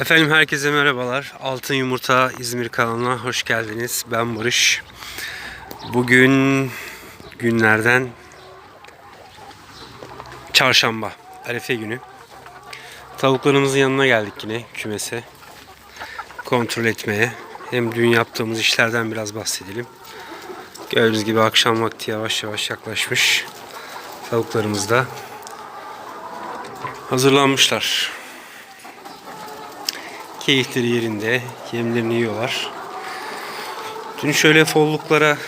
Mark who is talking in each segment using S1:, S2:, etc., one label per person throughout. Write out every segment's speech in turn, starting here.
S1: Efendim herkese merhabalar. Altın Yumurta İzmir kanalına hoş geldiniz. Ben Barış. Bugün günlerden çarşamba, Arefe günü. Tavuklarımızın yanına geldik yine kümese. Kontrol etmeye. Hem dün yaptığımız işlerden biraz bahsedelim. Gördüğünüz gibi akşam vakti yavaş yavaş yaklaşmış. Tavuklarımız da hazırlanmışlar. Keyifleri yerinde. Yemlerini yiyorlar. Dün şöyle folluklara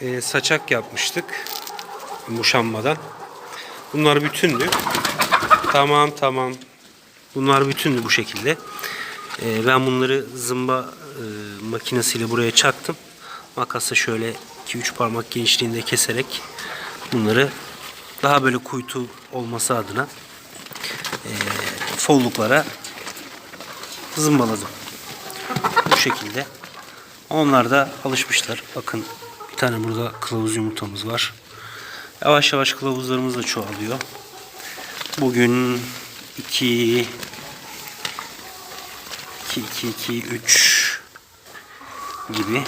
S1: e, saçak yapmıştık. Muşammadan. Bunlar bütündü. Tamam tamam. Bunlar bütündü bu şekilde. E, ben bunları zımba e, makinesiyle buraya çaktım. Makasla şöyle 2-3 parmak genişliğinde keserek bunları daha böyle kuytu olması adına e, folluklara zımbaladım. Bu şekilde. Onlar da alışmışlar. Bakın bir tane burada kılavuz yumurtamız var. Yavaş yavaş kılavuzlarımız da çoğalıyor. Bugün 2 2 2 2 3 gibi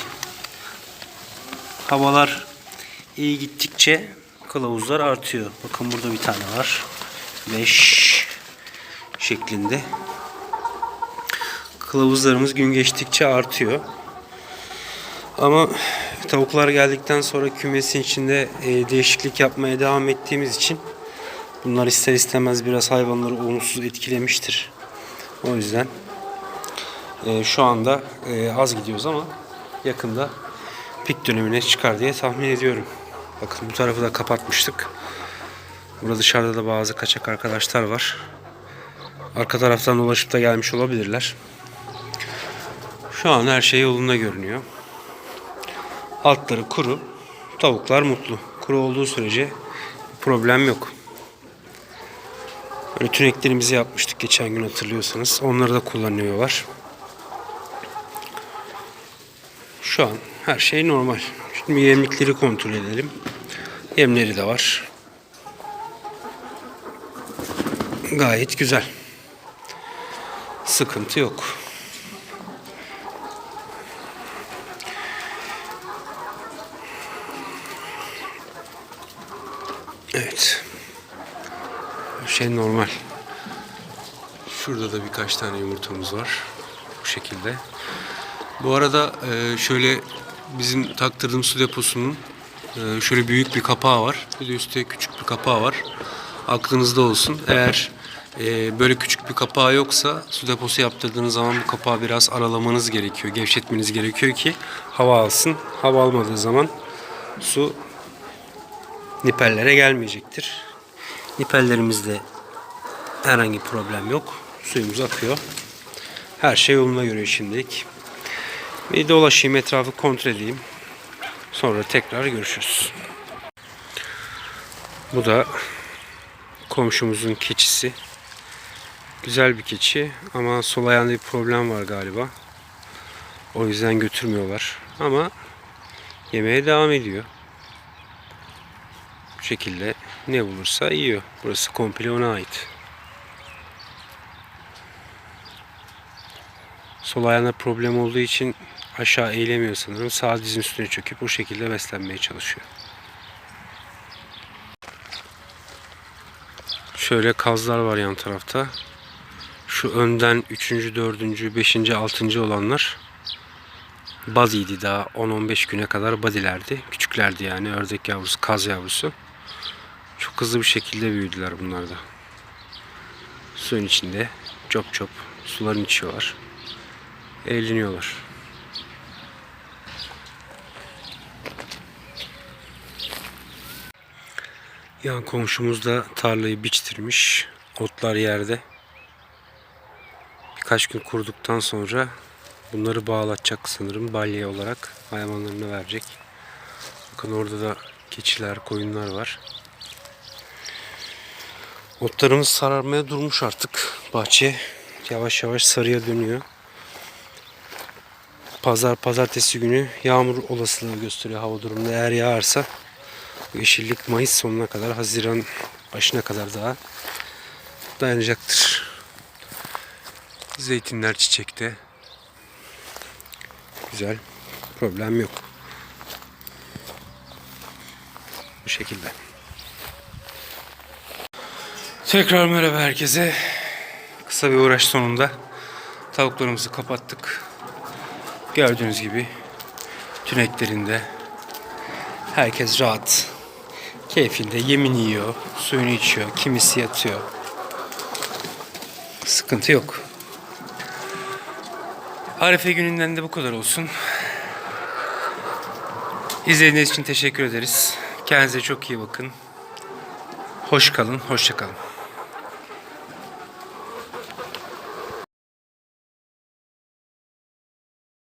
S1: havalar iyi gittikçe kılavuzlar artıyor. Bakın burada bir tane var. 5 şeklinde kılavuzlarımız gün geçtikçe artıyor. Ama tavuklar geldikten sonra kümesin içinde e, değişiklik yapmaya devam ettiğimiz için bunlar ister istemez biraz hayvanları olumsuz etkilemiştir. O yüzden e, şu anda e, az gidiyoruz ama yakında pik dönemine çıkar diye tahmin ediyorum. Bakın bu tarafı da kapatmıştık. Burada dışarıda da bazı kaçak arkadaşlar var. Arka taraftan dolaşıp da gelmiş olabilirler. Şu an her şey yolunda görünüyor. Altları kuru. Tavuklar mutlu. Kuru olduğu sürece problem yok. Böyle tüneklerimizi yapmıştık geçen gün hatırlıyorsanız. Onları da kullanıyorlar. Şu an her şey normal. Şimdi yemlikleri kontrol edelim. Yemleri de var. Gayet güzel. Sıkıntı yok. Evet. Şey normal. Şurada da birkaç tane yumurtamız var. Bu şekilde. Bu arada e, şöyle bizim taktırdığım su deposunun e, şöyle büyük bir kapağı var. Bir de üstte küçük bir kapağı var. Aklınızda olsun. Eğer e, böyle küçük bir kapağı yoksa su deposu yaptırdığınız zaman bu kapağı biraz aralamanız gerekiyor. Gevşetmeniz gerekiyor ki hava alsın. Hava almadığı zaman su nipellere gelmeyecektir. Nipellerimizde herhangi problem yok. Suyumuz akıyor. Her şey yoluna göre şimdilik. Bir dolaşayım etrafı kontrol edeyim. Sonra tekrar görüşürüz. Bu da komşumuzun keçisi. Güzel bir keçi ama sol ayağında bir problem var galiba. O yüzden götürmüyorlar. Ama yemeğe devam ediyor. Şekilde ne bulursa yiyor. Burası komple ona ait. Sol ayağında problem olduğu için aşağı eğilemiyor sanırım. Sağ dizin üstüne çöküp o şekilde beslenmeye çalışıyor. Şöyle kazlar var yan tarafta. Şu önden 3. 4. 5. 6. olanlar badiydi daha 10-15 güne kadar badilerdi. Küçüklerdi yani ördek yavrusu, kaz yavrusu. Çok hızlı bir şekilde büyüdüler bunlar da. Suyun içinde çop çop suların içiyorlar. Eğleniyorlar. Yan komşumuz da tarlayı biçtirmiş. Otlar yerde. Birkaç gün kurduktan sonra bunları bağlatacak sanırım balya olarak hayvanlarına verecek. Bakın orada da keçiler, koyunlar var. Otlarımız sararmaya durmuş artık. Bahçe yavaş yavaş sarıya dönüyor. Pazar pazartesi günü yağmur olasılığı gösteriyor hava durumunda. Eğer yağarsa bu yeşillik Mayıs sonuna kadar, Haziran başına kadar daha dayanacaktır. Zeytinler çiçekte. Güzel. Problem yok. Bu şekilde. Tekrar merhaba herkese. Kısa bir uğraş sonunda tavuklarımızı kapattık. Gördüğünüz gibi tüneklerinde herkes rahat. Keyfinde yemin yiyor, suyunu içiyor, kimisi yatıyor. Sıkıntı yok. Arife gününden de bu kadar olsun. İzlediğiniz için teşekkür ederiz. Kendinize çok iyi bakın. Hoş kalın, hoşça kalın.